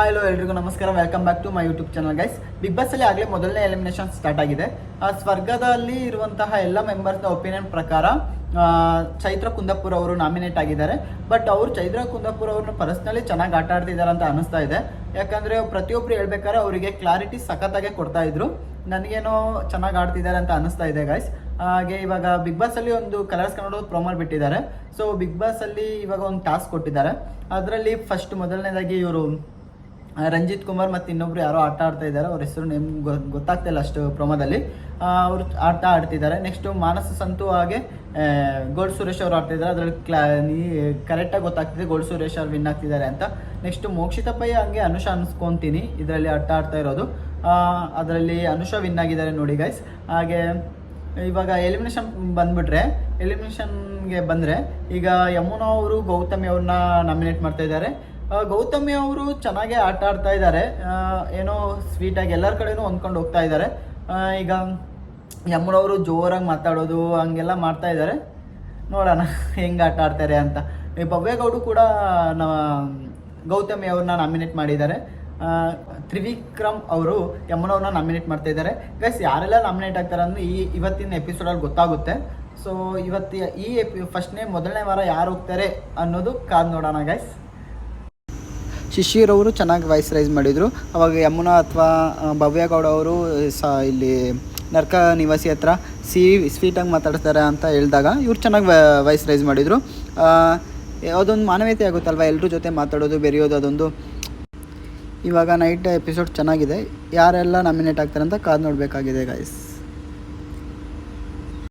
Hello ಎಲ್ರಿಗೂ ನಮಸ್ಕಾರ. Welcome back to my YouTube channel guys big boss ಅಲ್ಲಿ ಆಗಲೇ ಮೊದಲನೇ ಎಲಿಮಿನೇಷನ್ ಸ್ಟಾರ್ಟ್ ಆಗಿದೆ. ಆ, ಸ್ವರ್ಗದಲ್ಲಿ ಇರುವಂತಹ ಎಲ್ಲ ಮೆಂಬರ್ಸ್ನ ಒಪಿನಿಯನ್ ಪ್ರಕಾರ ಚೈತ್ರ ಕುಂದಪುರ್ ಅವರು ನಾಮಿನೇಟ್ ಆಗಿದ್ದಾರೆ. ಬಟ್ ಅವರು ಚೈತ್ರ ಕುಂದಪುರ್ ಅವ್ರನ್ನ ಪರ್ಸ್ನಲಿ ಚೆನ್ನಾಗಿ ಆಟ ಆಡ್ತಿದ್ದಾರೆ ಅಂತ ಅನಿಸ್ತಾ ಇದೆ. ಯಾಕಂದ್ರೆ ಪ್ರತಿಯೊಬ್ರು ಹೇಳ್ಬೇಕಾದ್ರೆ ಅವರಿಗೆ ಕ್ಲಾರಿಟಿ ಸಖತ್ತಾಗೆ ಕೊಡ್ತಾ ಇದ್ರು. ನನಗೇನೋ ಚೆನ್ನಾಗಿ ಆಡ್ತಿದ್ದಾರೆ ಅಂತ ಅನಿಸ್ತಾ ಇದೆ ಗೈಸ್ ಹಾಗೆ ಇವಾಗ ಬಿಗ್ ಬಾಸ್ ಅಲ್ಲಿ ಒಂದು ಕಲರ್ಸ್ ಕನ್ನಡ ಪ್ರೊಮೋಲ್ ಬಿಟ್ಟಿದ್ದಾರೆ. ಸೊ ಬಿಗ್ ಬಾಸ್ ಅಲ್ಲಿ ಇವಾಗ ಒಂದು ಟಾಸ್ಕ್ ಕೊಟ್ಟಿದ್ದಾರೆ. ಅದರಲ್ಲಿ ಫಸ್ಟ್ ಮೊದಲನೇದಾಗಿ ಇವರು ರಂಜಿತ್ ಕುಮಾರ್ ಮತ್ತು ಇನ್ನೊಬ್ರು ಯಾರೋ ಆಟ ಆಡ್ತಾ ಇದ್ದಾರೆ. ಅವ್ರ ಹೆಸರು ನೇಮ್ ಗೊತ್ತಾಗ್ತಿಲ್ಲ ಅಷ್ಟು ಪ್ರೊಮೋದಲ್ಲಿ. ಅವರು ಆಟ ಆಡ್ತಿದ್ದಾರೆ. ನೆಕ್ಸ್ಟ್ ಮಾನಸ ಸಂತು ಹಾಗೆ ಗೋಲ್ಡ್ ಸುರೇಶ್ ಅವರು ಆಡ್ತಿದ್ದಾರೆ. ಅದರಲ್ಲಿ ಕ್ಲಾ ನೀ ಕರೆಕ್ಟಾಗಿ ಗೊತ್ತಾಗ್ತಿದೆ ಗೋಲ್ಡ್ ಸುರೇಶ್ ಅವ್ರು ವಿನ್ ಆಗ್ತಿದ್ದಾರೆ ಅಂತ. ನೆಕ್ಸ್ಟ್ ಮೋಕ್ಷಿತ ಪೈ ಹಂಗೆ ಅನುಷ ಅನ್ಸ್ಕೊತೀನಿ. ಇದರಲ್ಲಿ ಆಟ ಆಡ್ತಾ ಇರೋದು. ಅದರಲ್ಲಿ ಅನುಷ ವಿನ್ ಆಗಿದ್ದಾರೆ ನೋಡಿ ಗೈಸ್ ಹಾಗೆ, ಇವಾಗ ಎಲಿಮಿನೇಷನ್ ಬಂದ್ಬಿಟ್ರೆ ಎಲಿಮಿನೇಷನ್ಗೆ ಬಂದರೆ ಈಗ ಯಮುನಾ ಅವರು ಗೌತಮಿ ಅವ್ರನ್ನ ನಾಮಿನೇಟ್ ಮಾಡ್ತಾ ಇದ್ದಾರೆ. ಗೌತಮಿ ಅವರು ಚೆನ್ನಾಗೇ ಆಟ ಆಡ್ತಾ ಇದ್ದಾರೆ. ಏನೋ ಸ್ವೀಟಾಗಿ ಎಲ್ಲರ ಕಡೆನೂ ಹೊಂದ್ಕೊಂಡು ಹೋಗ್ತಾ ಇದ್ದಾರೆ. ಈಗ ಯಮ್ಮನವರು ಜೋರಾಗಿ ಮಾತಾಡೋದು, ಹಂಗೆಲ್ಲ ಮಾಡ್ತಾ ಇದ್ದಾರೆ. ನೋಡೋಣ ಹೆಂಗೆ ಆಟ ಆಡ್ತಾರೆ ಅಂತ. ಈ ಭವ್ಯಗೌಡು ಕೂಡ ಗೌತಮಿ ಅವ್ರನ್ನ ನಾಮಿನೇಟ್ ಮಾಡಿದ್ದಾರೆ. ತ್ರಿವಿಕ್ರಮ್ ಅವರು ಯಮ್ಮನವ್ರನ್ನ ಅವ್ರನ್ನ ನಾಮಿನೇಟ್ ಮಾಡ್ತಾ ಇದ್ದಾರೆ. ಗೈಸ್ ಯಾರೆಲ್ಲ ನಾಮಿನೇಟ್ ಆಗ್ತಾರೆ ಅಂದ್ರೆ ಈ ಇವತ್ತಿನ ಎಪಿಸೋಡಲ್ಲಿ ಗೊತ್ತಾಗುತ್ತೆ. ಸೊ ಇವತ್ತು ಈ ಎಪಿ ಫಸ್ಟ್ನೇ ಮೊದಲನೇ ವಾರ ಯಾರು ಹೋಗ್ತಾರೆ ಅನ್ನೋದು ಕಾದು ನೋಡೋಣ ಗೈಸ್ ಶಿಶಿರ್ ಅವರು ಚೆನ್ನಾಗಿ ವಾಯ್ಸ್ ರೈಸ್ ಮಾಡಿದರು. ಅವಾಗ ಯಮುನಾ ಅಥವಾ ಭವ್ಯಗೌಡ ಅವರು ಸ, ಇಲ್ಲಿ ನರ್ಕ ನಿವಾಸಿ ಹತ್ರ ಸಿ ಸ್ವೀಟಾಗಿ ಮಾತಾಡ್ತಾರೆ ಅಂತ ಹೇಳಿದಾಗ ಇವ್ರು ಚೆನ್ನಾಗಿ ವಾಯ್ಸ್ ರೈಸ್ ಮಾಡಿದರು. ಅದೊಂದು ಮಾನವೀಯತೆ ಆಗುತ್ತಲ್ವ? ಎಲ್ಲರ ಜೊತೆ ಮಾತಾಡೋದು, ಬೆರೆಯೋದು, ಅದೊಂದು. ಇವಾಗ ನೈಟ್ ಎಪಿಸೋಡ್ ಚೆನ್ನಾಗಿದೆ. ಯಾರೆಲ್ಲ ನಾಮಿನೇಟ್ ಆಗ್ತಾರೆ ಅಂತ ಕಾದು ನೋಡಬೇಕಾಗಿದೆ ಗೈಸ್